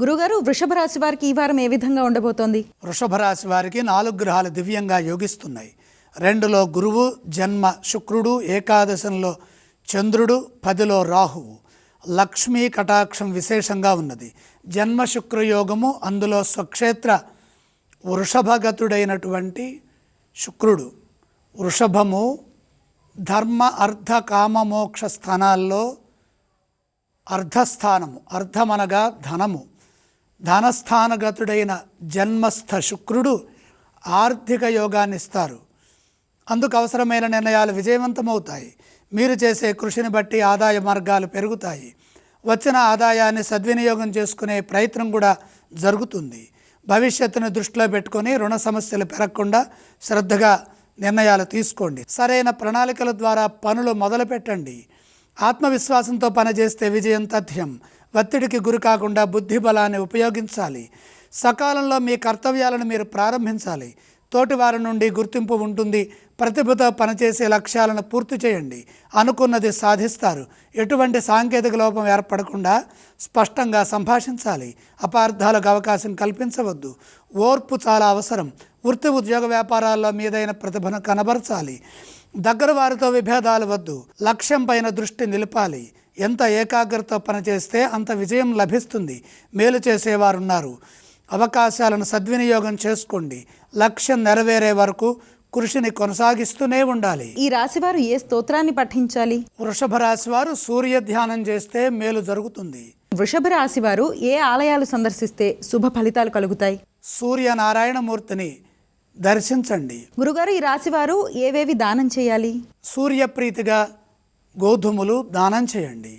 గురుగారు వృషభ రాశి వారికి ఈ వారం ఏ విధంగా ఉండబోతోంది? వృషభ రాశి వారికి నాలుగు గ్రహాలు దివ్యంగా యోగిస్తున్నాయి. రెండులో గురువు జన్మ శుక్రుడు ఏకాదశంలో చంద్రుడు పదిలో రాహువు. లక్ష్మీ కటాక్షం విశేషంగా ఉన్నది. జన్మ శుక్రయోగము అందులో స్వక్షేత్ర వృషభగతుడైనటువంటి శుక్రుడు. వృషభము ధర్మ అర్ధ కామ మోక్ష స్థానాల్లో అర్ధస్థానము. అర్ధమనగా ధనము. ధనస్థానగతుడైన జన్మస్థ శుక్రుడు ఆర్థిక యోగాన్ని ఇస్తారు అందుకు అవసరమైన నిర్ణయాలు విజయవంతమవుతాయి. మీరు చేసే కృషిని బట్టి ఆదాయ మార్గాలు పెరుగుతాయి. వచ్చిన ఆదాయాన్ని సద్వినియోగం చేసుకునే ప్రయత్నం కూడా జరుగుతుంది. భవిష్యత్తును దృష్టిలో పెట్టుకొని రుణ సమస్యలు పెరగకుండా శ్రద్ధగా నిర్ణయాలు తీసుకోండి. సరైన ప్రణాళికల ద్వారా పనులు మొదలుపెట్టండి. ఆత్మవిశ్వాసంతో పనిచేస్తే విజయం తథ్యం. ఒత్తిడికి గురి కాకుండా బుద్ధి బలాన్ని ఉపయోగించాలి. సకాలంలో మీ కర్తవ్యాలను మీరు ప్రారంభించాలి. తోటివారి నుండి గుర్తింపు ఉంటుంది. ప్రతిభతో పనిచేసే లక్ష్యాలను పూర్తి చేయండి. అనుకున్నది సాధిస్తారు. ఎటువంటి సాంకేతిక లోపం ఏర్పడకుండా స్పష్టంగా సంభాషించాలి. అపార్థాలకు అవకాశం కల్పించవద్దు. ఓర్పు చాలా అవసరం. వృత్తి ఉద్యోగ వ్యాపారాల్లో మీదైన ప్రతిభను కనబరచాలి. దగ్గర వారితో విభేదాలు వద్దు. లక్ష్యం పైన దృష్టి నిలపాలి. ఎంత ఏకాగ్రతతో పనిచేస్తే అంత విజయం లభిస్తుంది. మేలు చేసేవారు ఉన్నారు అవకాశాలను సద్వినియోగం చేసుకోండి. లక్ష్యం నెరవేరే వరకు కృషిని కొనసాగిస్తూనే ఉండాలి. ఈ రాశి వారు ఏ స్తోత్రాన్ని పఠించాలి? వృషభ రాశి వారు సూర్య ధ్యానం చేస్తే మేలు జరుగుతుంది. వృషభ రాశి వారు ఏ ఆలయాలు సందర్శిస్తే శుభ ఫలితాలు కలుగుతాయి? సూర్యనారాయణమూర్తిని దర్శించండి. గురుగారు ఈ రాశి వారు ఏవేవి దానం చేయాలి? సూర్యప్రీతిగా గోధుమలు దానం చేయండి.